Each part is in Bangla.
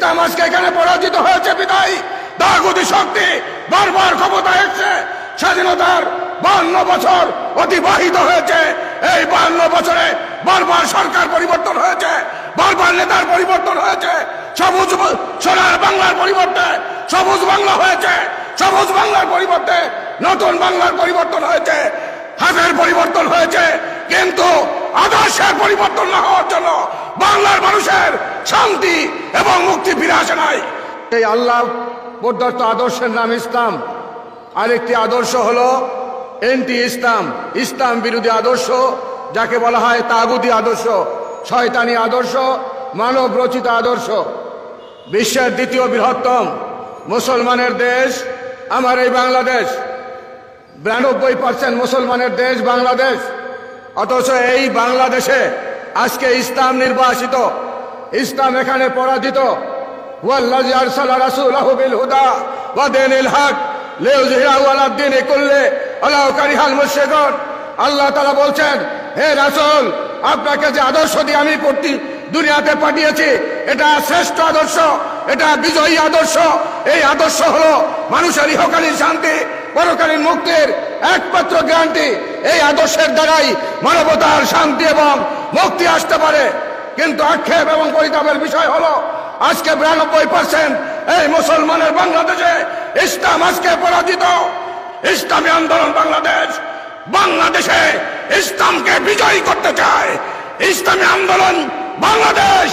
ইসলাম আজকে এখানে পরাজিত হয়েছে বিদায়। দাগুদি শক্তি বারবার ক্ষমতা এসছে। স্বাধীনতার বান্ন বছর অতিবাহিত হয়েছে। এই বান্ন বছরে বারবার সরকার পরিবর্তন হয়েছে, বারবার নেতার পরিবর্তন হয়েছে। সবুজ সোনার বাংলার পরিবর্তে সবুজ বাংলা হয়েছে। সবুজ বাংলার পরিবর্তে নতুন বাংলার পরিবর্তন হয়েছে। হাতের পরিবর্তন হয়েছে, কিন্তু আদর্শের পরিবর্তন না হওয়ার জন্য বাংলার মানুষের শান্তি এবং মুক্তি ফিরে আসে নাই। এই আল্লাহ প্রদত্ত আদর্শের নাম ইসলাম। আরেকটি আদর্শ হলো এন্টি ইসলাম ইসলাম বিরোধী আদর্শ, যাকে বলা হয় তাগুদি আদর্শ, শয়তানি আদর্শ, মানব রচিত আদর্শ। বিশ্বের দ্বিতীয় বৃহত্তম মুসলমানের দেশ আমার এই বাংলাদেশ। বিরানব্বই পার্সেন্ট মুসলমানের দেশ বাংলাদেশ। অথচ এই বাংলাদেশে আজকে ইসলাম নির্বাসিত। ইসলাম এখানে পরাজিত। আল্লাহ তাআলা বলছেন, হে রাসূল, আপনাকে যে আদর্শ দিয়ে আমি প্রতি দুনিয়াতে পাঠিয়েছি, এটা শ্রেষ্ঠ আদর্শ, এটা বিজয়ী আদর্শ। এই আদর্শ হলো মানুষের ইহকালীন শান্তি পরকালীন মুক্তির একমাত্র গ্যারান্টি এই আদর্শের দ্বারাই মানবতার শান্তি এবং মুক্তি আসতে পারে। কিন্তু আক্ষেপ এবং পরিতাপের বিষয় হলো, আজকে বিরানব্বই পার্সেন্ট এই মুসলমানের বাংলাদেশে ইসলাম আজকে পরাজিত। ইসলামী আন্দোলন বাংলাদেশ বাংলাদেশে ইসলামকে বিজয়ী করতে চায়। ইসলামী আন্দোলন বাংলাদেশ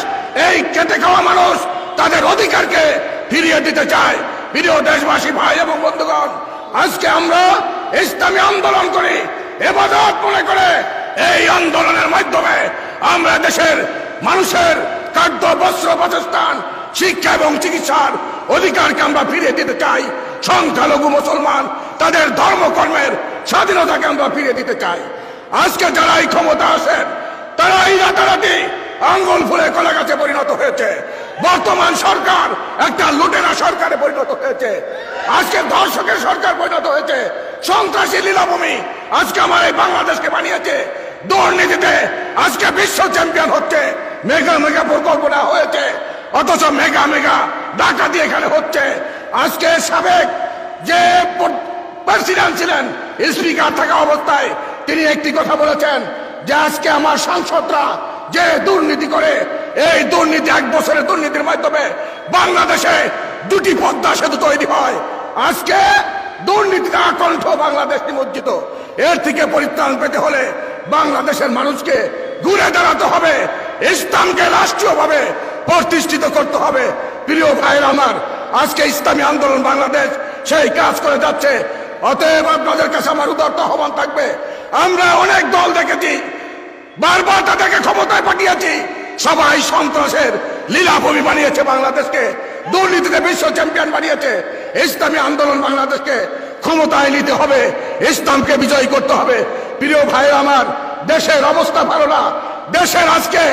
এই খেতে খাওয়া মানুষ তাদের অধিকারকে ফিরিয়ে দিতে চায়। প্রিয় দেশবাসী, ভাই এবং বন্ধুগণ আজকে আমরা ইসলামী আন্দোলন করি, এবাদত মনে করে এই আন্দোলনের মাধ্যমে আমরা দেশের মানুষের খাদ্য, বস্ত্র, বাসস্থান, শিক্ষা এবং চিকিৎসার অধিকারকে আমরা ফিরিয়ে দিতে চাই। সংখ্যালঘু মুসলমান, তাদের ধর্মকর্মের স্বাধীনতাকে আমরা ফিরিয়ে দিতে চাই। আজকে যারা এই ক্ষমতা আসেন তারা এই রাতারাতি আঙ্গুল ফুলে কলা গাছে পরিণত সরকার, একটা লুটেরা সরকারে পরিণত হয়েছে। আজকে ধর্ষকের সরকার পরিণত হয়েছে। সন্ত্রাসী লীলাভূমি আজকে আমার এই বাংলাদেশকে বানিয়েছে। দুর্নীতিতে আজকে বিশ্ব চ্যাম্পিয়ন হচ্ছে। মেগা মেগা প্রকল্পনা হয়েছে। অথচ মেগা মেগা ডাকাতি এখানে হচ্ছে। আজকে সাবেক যে প্রেসিডেন্ট ছিলেন, স্পিকার থাকা অবস্থায় তিনি একটি কথা বলেছেন যে আজকে আমার সাংসদরা যে দুর্নীতি করে এই দুর্নীতি এক বছরের দুর্নীতির মাধ্যমে বাংলাদেশে দুটি পদ্মা সেতু তৈরি হয়। আজকে দুর্নীতিতে আকণ্ঠ বাংলাদেশ নিমজ্জিত। এর থেকে পরিত্রাণ পেতে হলে বাংলাদেশের মানুষকে ঘুরে দাঁড়াতে হবে, ইসলামকে রাষ্ট্রীয়ভাবে প্রতিষ্ঠিত করতে হবে। প্রিয় ভাইয়ের আমার, আজকে ইসলামী আন্দোলন বাংলাদেশ সেই কাজ করে যাচ্ছে। অতএব আপনাদের কাছে আমার উদার্ত আহ্বান থাকবে। আমরা অনেক দল দেখেছি, বারবার তাদেরকে ক্ষমতায় পাঠিয়েছি। সবাই সন্ত্রাসের লীলাভূমি বানিয়েছে বাংলাদেশকে। দুর্নীতিতে বিশ্ব চ্যাম্পিয়ন বানিয়েছে। ইসলামী আন্দোলন বাংলাদেশকে ক্ষমতায় নিতে হবে, ইসলামকে বিজয়ী করতে হবে। প্রিয় ভাই আমার, দেশের অবস্থা ভালো না। দেশের আজকে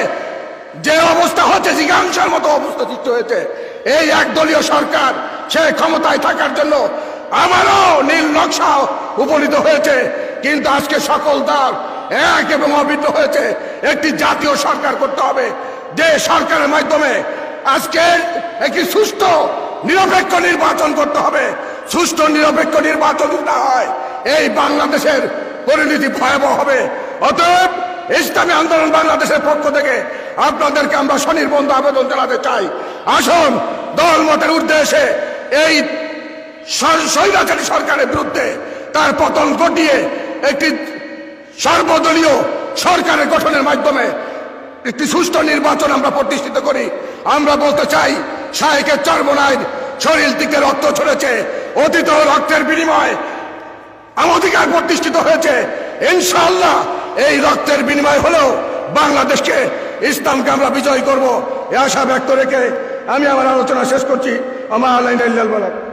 যে অবস্থা হচ্ছে, জিজ্ঞাংসার মতো অবস্থা সৃষ্টি হয়েছে। এই একদলীয় সরকার, সে ক্ষমতায় থাকার জন্য আমারও নীল নকশা উপনীত হয়েছে। কিন্তু আজকে সকল দল এক এবং অভিন্ন হয়েছে। একটি জাতীয় সরকার করতে হবে। যে সরকারের মাধ্যমে আজকে একটি সুষ্ঠু, নিরপেক্ষ নির্বাচন করতে হবে। সুষ্ঠু, নিরপেক্ষ নির্বাচন না হয়, এই বাংলাদেশের পরিণতি ভয়াবহ হবে। অতএব ইসলামী আন্দোলন বাংলাদেশের পক্ষ থেকে আপনাদেরকে আমরা স্বনির্বন্ধ আবেদন জানাতে চাই। আসুন, দল মতের উদ্দেশ্যে এই স্বৈরাচারী সরকারের বিরুদ্ধে তার পতন ঘটিয়ে একটি সর্বদলীয় সরকারের গঠনের মাধ্যমে একটি সুষ্ঠু নির্বাচন আমরা প্রতিষ্ঠিত করি। আমরা বলতে চাই শাহেকের চর্মনায় শরীর দিকে রক্ত ছড়েছে, অতীত রক্তের বিনিময় আমাধিকার প্রতিষ্ঠিত হয়েছে। ইনশাআল্লাহ এই রক্তের বিনিময় হলেও বাংলাদেশকে, ইসলামকে আমরা বিজয় করব। এ আশা ব্যক্ত রেখে আমি আমার আলোচনা শেষ করছি। আমার আল্লাহ বলা